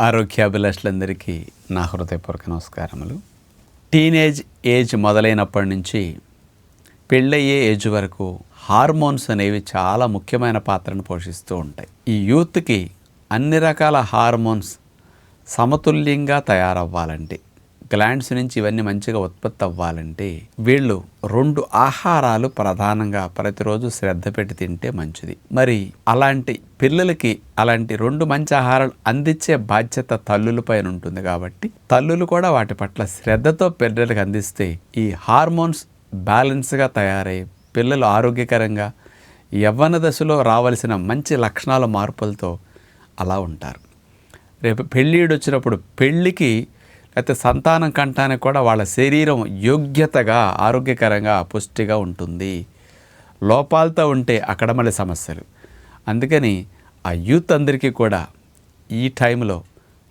ఆరోగ్యాభిలాషులందరికీ నా హృదయపూర్వక నమస్కారములు. టీనేజ్ ఏజ్ మొదలైనప్పటి నుంచి పెళ్ళయ్యే ఏజ్ వరకు హార్మోన్స్ అనేవి చాలా ముఖ్యమైన పాత్రను పోషిస్తూ ఉంటాయి. ఈ యూత్కి అన్ని రకాల హార్మోన్స్ సమతుల్యంగా తయారవ్వాలంటే గ్లాండ్స్ నుంచి ఇవన్నీ మంచిగా ఉత్పత్తి అవ్వాలంటే వీళ్ళు రెండు ఆహారాలు ప్రధానంగా ప్రతిరోజు శ్రద్ధ పెట్టి తింటే మంచిది. మరి అలాంటి పిల్లలకి అలాంటి రెండు మంచి ఆహారాలు అందించే బాధ్యత తల్లుల పైన ఉంటుంది కాబట్టి తల్లులు కూడా వాటి పట్ల శ్రద్ధతో పిల్లలకు అందిస్తే ఈ హార్మోన్స్ బ్యాలెన్స్గా తయారై పిల్లలు ఆరోగ్యకరంగా యవ్వన దశలో రావలసిన మంచి లక్షణాల మార్పులతో అలా ఉంటారు. రేపు పెళ్ళిడు వచ్చినప్పుడు పెళ్ళికి అయితే సంతానం కంటానికి కూడా వాళ్ళ శరీరం యోగ్యతగా ఆరోగ్యకరంగా పుష్టిగా ఉంటుంది. లోపాలతో ఉంటే అక్కడ మళ్ళీ సమస్యలు. అందుకని ఆ యూత్ అందరికీ కూడా ఈ టైంలో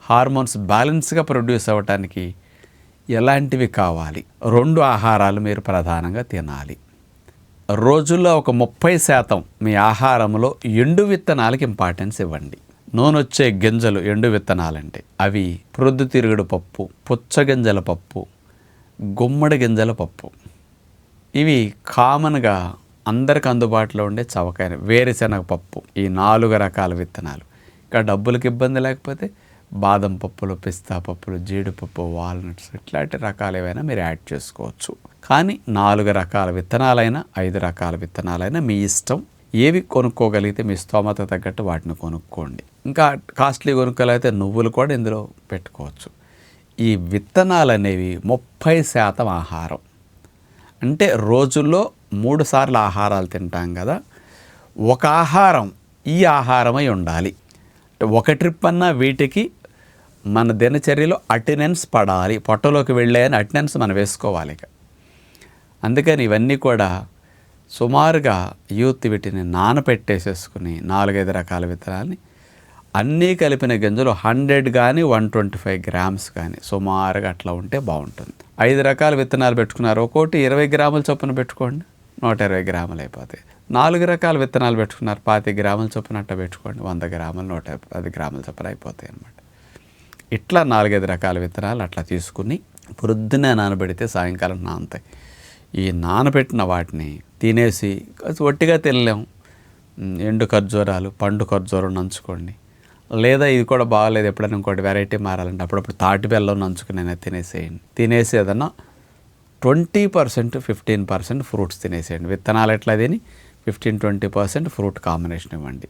హార్మోన్స్ బ్యాలెన్స్గా ప్రొడ్యూస్ అవ్వటానికి ఎలాంటివి కావాలి? రెండు ఆహారాలు మీరు ప్రధానంగా తినాలి. రోజుల్లో ఒక ముప్పై శాతం మీ ఆహారంలో ఎండు విత్తనాలకి ఇంపార్టెన్స్ ఇవ్వండి. నూనొచ్చే గింజలు ఎండు విత్తనాలంటే అవి ప్రొద్దుతిరుగుడు పప్పు పుచ్చగింజల పప్పు గుమ్మడి గింజల పప్పు. ఇవి కామన్గా అందరికి అందుబాటులో ఉండే చవకైన వేరుశనగ పప్పు ఈ నాలుగు రకాల విత్తనాలు. ఇంకా డబ్బులకు ఇబ్బంది లేకపోతే బాదం పప్పులు పిస్తా పప్పులు జీడిపప్పు వాల్నట్స్ ఇట్లాంటి రకాలు ఏవైనా మీరు యాడ్ చేసుకోవచ్చు. కానీ నాలుగు రకాల విత్తనాలైనా ఐదు రకాల విత్తనాలైనా మీ ఇష్టం ఏవి కొనుక్కోగలిగితే మీ స్తోమత తగ్గట్టు వాటిని కొనుక్కోండి. ఇంకా కాస్ట్లీ కొనుక్కోగలిగితే నువ్వులు కూడా ఇందులో పెట్టుకోవచ్చు. ఈ విత్తనాలు అనేవి ముప్పై శాతం ఆహారం. అంటే రోజుల్లో మూడు సార్లు ఆహారాలు తింటాం కదా ఒక ఆహారం ఈ ఆహారమై ఉండాలి. ఒక ట్రిప్ అన్నా వీటికి మన దినచర్యలో అటెండెన్స్ పడాలి. పొట్టలోకి వెళ్ళాయని అటెండెన్స్ మనం వేసుకోవాలి ఇక. అందుకని ఇవన్నీ కూడా సుమారుగా యూత్ వీటిని నానపెట్టేసేసుకుని నాలుగైదు రకాల విత్తనాలని అన్నీ కలిపిన గింజలు హండ్రెడ్ కానీ వన్ ట్వంటీ ఫైవ్ గ్రామ్స్ కానీ సుమారుగా అట్లా ఉంటే బాగుంటుంది. ఐదు రకాల విత్తనాలు పెట్టుకున్నారు. ఒక్కోటి ఇరవై గ్రాముల చొప్పున పెట్టుకోండి నూట ఇరవై గ్రాములు అయిపోతాయి. నాలుగు రకాల విత్తనాలు పెట్టుకున్నారు. పాతి గ్రాముల చొప్పున అట్ట పెట్టుకోండి వంద గ్రాములు నూట పది గ్రాముల చొప్పున అయిపోతాయి అన్నమాట. ఇట్లా నాలుగైదు రకాల విత్తనాలు అట్లా తీసుకుని పొద్దున్నే నానబెడితే సాయంకాలం నానతాయి. ఈ నానబెట్టిన వాటిని తినేసి ఒట్టిగా తినలేము ఎండు ఖర్జూరాలు పండు ఖర్జూరం నంచుకోండి. లేదా ఇది కూడా బాగాలేదు ఎప్పుడైనా ఇంకోటి వెరైటీ మారాలంటే అప్పుడప్పుడు తాటి బెల్లం నంచుకుని తినేసేయండి. తినేసి ఏదన్నా twenty percent fifteen percent fruits తినేసేయండి. విత్తనాలు ఎట్లా తిని fifteen twenty percent fruit combination ఇవ్వండి.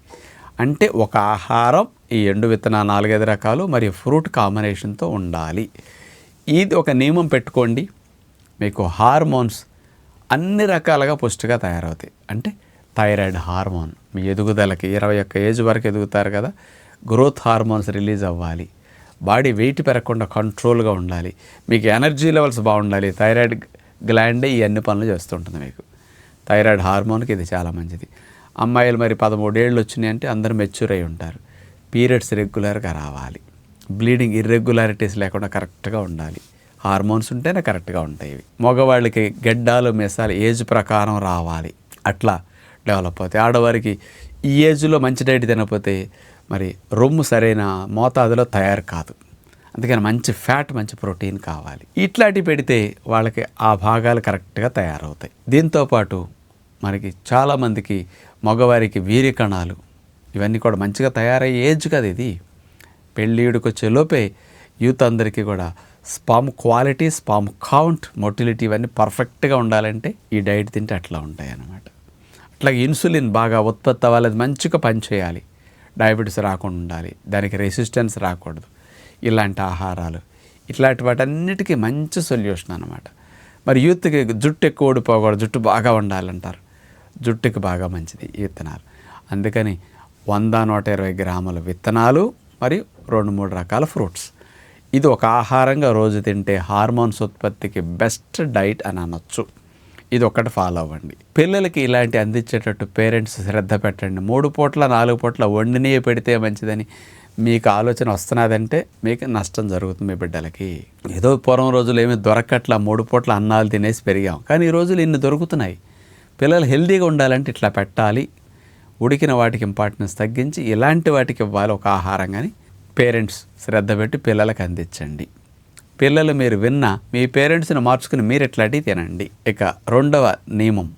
అంటే ఒక ఆహారం ఈ ఎండు విత్తన నాలుగైదు రకాలు మరియు ఫ్రూట్ కాంబినేషన్తో ఉండాలి. ఇది ఒక నియమం పెట్టుకోండి. మీకు హార్మోన్స్ అన్ని రకాలుగా పుష్టిగా తయారవుతాయి. అంటే థైరాయిడ్ హార్మోన్ మీ ఎదుగుదలకి ఇరవై ఒక్క ఏజ్ వరకు ఎదుగుతారు కదా గ్రోత్ హార్మోన్స్ రిలీజ్ అవ్వాలి. బాడీ వెయిట్ పెరగకుండా కంట్రోల్గా ఉండాలి. మీకు ఎనర్జీ లెవెల్స్ బాగుండాలి. థైరాయిడ్ గ్లాండే ఈ అన్ని పనులు చేస్తుంటుంది మీకు. థైరాయిడ్ హార్మోన్కి ఇది చాలా మంచిది. అమ్మాయిలు మరి పదమూడేళ్ళు వచ్చినాయి అంటే అందరూ మెచ్యూర్ అయి ఉంటారు. పీరియడ్స్ రెగ్యులర్గా రావాలి. బ్లీడింగ్ ఇర్రెగ్యులారిటీస్ లేకుండా కరెక్ట్గా ఉండాలి. హార్మోన్స్ ఉంటేనే కరెక్ట్గా ఉంటాయి ఇవి. మగవాళ్ళకి గెడ్డాలు మెసాలు ఏజ్ ప్రకారం రావాలి. అట్లా డెవలప్ అవుతాయి. ఆడవారికి ఈ ఏజ్లో మంచి డైట్ తినకపోతే మరి రొమ్ము సరైన మోతాదులో తయారు కాదు. అందుకని మంచి ఫ్యాట్ మంచి ప్రోటీన్ కావాలి. ఇట్లాంటివి పెడితే వాళ్ళకి ఆ భాగాలు కరెక్ట్గా తయారవుతాయి. దీంతోపాటు మనకి చాలామందికి మగవారికి వీర్య కణాలు ఇవన్నీ కూడా మంచిగా తయారయ్యే ఏజ్ కదా ఇది. పెళ్ళిడికి వచ్చే లోపే యూత్ అందరికీ కూడా sperm quality sperm count motility ఇవన్నీ పర్ఫెక్ట్గా ఉండాలంటే ఈ డైట్ తింటే అట్లా ఉంటాయి అన్నమాట అట్లా ఇన్సులిన్ బాగా ఉత్పత్తి అవ్వాలి అది మంచిగా పనిచేయాలి. డయాబెటీస్ రాకుండా ఉండాలి దానికి రెసిస్టెన్స్ రాకూడదు. ఇలాంటి ఆహారాలు ఇట్లాంటి వాటన్నిటికీ మంచి సొల్యూషన్ అనమాట మరి యూత్కి జుట్టు ఎక్కువ ఊడిపోకూడదు జుట్టు బాగా ఉండాలంటారు. జుట్టుకి బాగా మంచిది ఈ విత్తనాలు. అందుకని వంద నూట ఇరవై గ్రాముల విత్తనాలు మరియు రెండు మూడు రకాల ఫ్రూట్స్. ఇది ఒక ఆహారంగా రోజు తింటే హార్మోన్స్ ఉత్పత్తికి బెస్ట్ డైట్ అని అనొచ్చు. ఇది ఒకటి ఫాలో అవ్వండి. పిల్లలకి ఇలాంటి అందించేటట్టు పేరెంట్స్ శ్రద్ధ పెట్టండి. మూడు పూట్ల నాలుగు పూట్ల వండినే పెడితే మంచిదని మీకు ఆలోచన వస్తున్నదంటే మీకు నష్టం జరుగుతుంది మీ బిడ్డలకి. ఏదో పూర్వం రోజులు ఏమి దొరకట్లా మూడు పూట్ల అన్నాలు తినేసి పెరిగాం. కానీ ఈ రోజులు ఇన్ని దొరుకుతున్నాయి. పిల్లలు హెల్దీగా ఉండాలంటే ఇట్లా పెట్టాలి. ఉడికిన వాటికి ఇంపార్టెన్స్ తగ్గించి ఇలాంటి వాటికి ఇవ్వాలి ఒక ఆహారం. కానీ పేరెంట్స్ శ్రద్ధ పెట్టి పిల్లలకు అందించండి. పిల్లలు మీరు విన్న మీ పేరెంట్స్ని మార్చుకుని మీరు ఎట్లాంటివి తినండి. ఇక రెండవ నియమం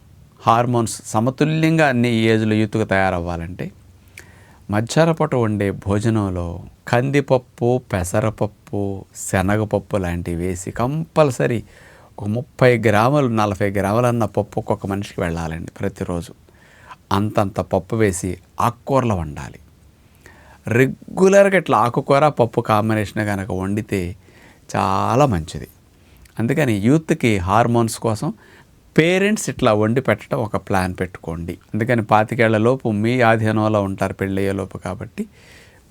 హార్మోన్స్ సమతుల్యంగా అన్ని ఏజ్లో యూత్కు తయారవ్వాలంటే మధ్యాహ్నపూట వండే భోజనంలో కందిపప్పు పెసరపప్పు శనగపప్పు లాంటివి వేసి కంపల్సరీ ఒక ముప్పై గ్రాములు నలభై గ్రాములన్న పప్పు ఒక్కొక్క మనిషికి వెళ్ళాలండి ప్రతిరోజు. అంతంత పప్పు వేసి ఆకుకూరలు వండాలి. రెగ్యులర్గా ఇట్లా ఆకుకూర పప్పు కాంబినేషన్ కనుక వండితే చాలా మంచిది. అందుకని యూత్కి హార్మోన్స్ కోసం పేరెంట్స్ ఇట్లా వండి పెట్టడం ఒక ప్లాన్ పెట్టుకోండి. అందుకని పాతికేళ్ళలోపు మీ ఆధీనంలో ఉంటారు పెళ్ళయ్యేలోపు కాబట్టి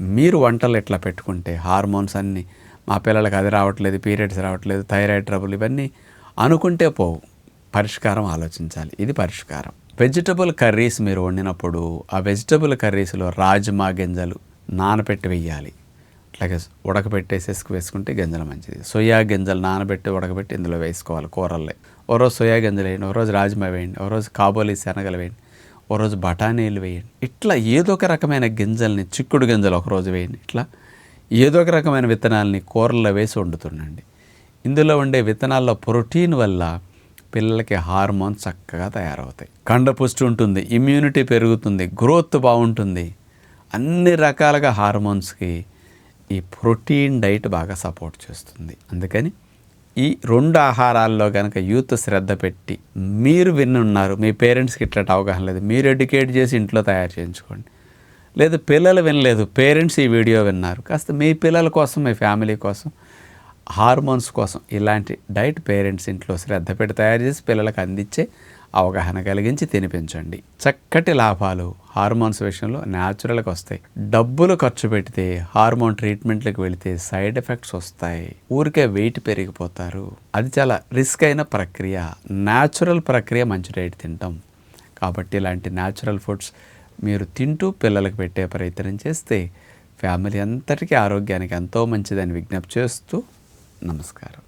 మీరు వంటలు ఇట్లా పెట్టుకుంటే హార్మోన్స్ అన్నీ మా పిల్లలకి అది రావట్లేదు పీరియడ్స్ రావట్లేదు థైరాయిడ్ ట్రబుల్ ఇవన్నీ అనుకుంటే పోవు. పరిష్కారం ఆలోచించాలి. ఇది పరిష్కారం. వెజిటబుల్ కర్రీస్ మీరు వండినప్పుడు ఆ వెజిటబుల్ కర్రీస్లో రాజ్మా గింజలు నానబెట్టి వెయ్యాలి. అట్లాగే ఉడకబెట్టేసేసుకు వేసుకుంటే గింజలు మంచిది. సోయా గింజలు నానబెట్టి ఉడకబెట్టి ఇందులో వేసుకోవాలి కూరల్లో ఓ రోజు సోయా గింజలు వేయండి ఓ రోజు రాజ్మా వేయండి ఓ రోజు కాబోలి శనగలు వేయండి ఓ రోజు బఠానీలు వేయండి. ఇట్లా ఏదో ఒక రకమైన గింజల్ని చిక్కుడు గింజలు ఒక రోజు వేయండి. ఇట్లా ఏదో ఒక రకమైన విత్తనాలని కూరల్లో వేసి వండుతుండండి. ఇందులో ఉండే విత్తనాల్లో ప్రోటీన్ వల్ల పిల్లలకి హార్మోన్స్ చక్కగా తయారవుతాయి. కండపుష్టి ఉంటుంది ఇమ్యూనిటీ పెరుగుతుంది గ్రోత్ బాగుంటుంది. అన్ని రకాలుగా హార్మోన్స్కి ఈ ప్రోటీన్ డైట్ బాగా సపోర్ట్ చేస్తుంది. అందుకని ఈ రెండు ఆహారాల్లో కనుక యూత్ శ్రద్ధ పెట్టి మీరు విన్నున్నారు మీ పేరెంట్స్కి ఇట్లాంటి అవగాహన లేదు మీరు ఎడ్యుకేట్ చేసి ఇంట్లో తయారు చేయించుకోండి. లేదు పిల్లలు వినలేదు పేరెంట్స్ ఈ వీడియో విన్నారు కాస్త మీ పిల్లల కోసం మీ ఫ్యామిలీ కోసం హార్మోన్స్ కోసం ఇలాంటి డైట్ పేరెంట్స్ ఇంట్లో శ్రద్ధ పెట్టి తయారు చేసి పిల్లలకు అందించే అవగాహన కలిగించి తినిపించండి. చక్కటి లాభాలు హార్మోన్స్ విషయంలో న్యాచురల్గా వస్తాయి. డబ్బులు ఖర్చు పెడితే హార్మోన్ ట్రీట్మెంట్లకు వెళితే సైడ్ ఎఫెక్ట్స్ వస్తాయి. ఊరికే వెయిట్ పెరిగిపోతారు. అది చాలా రిస్క్ అయిన ప్రక్రియ. న్యాచురల్ ప్రక్రియ మంచి డైట్ తింటాం. కాబట్టి ఇలాంటి న్యాచురల్ ఫుడ్స్ మీరు తింటూ పిల్లలకు పెట్టే ప్రయత్నం చేస్తే ఫ్యామిలీ అంతటికీ ఆరోగ్యానికి ఎంతో మంచిదని విజ్ఞప్తి చేస్తూ నమస్కారం.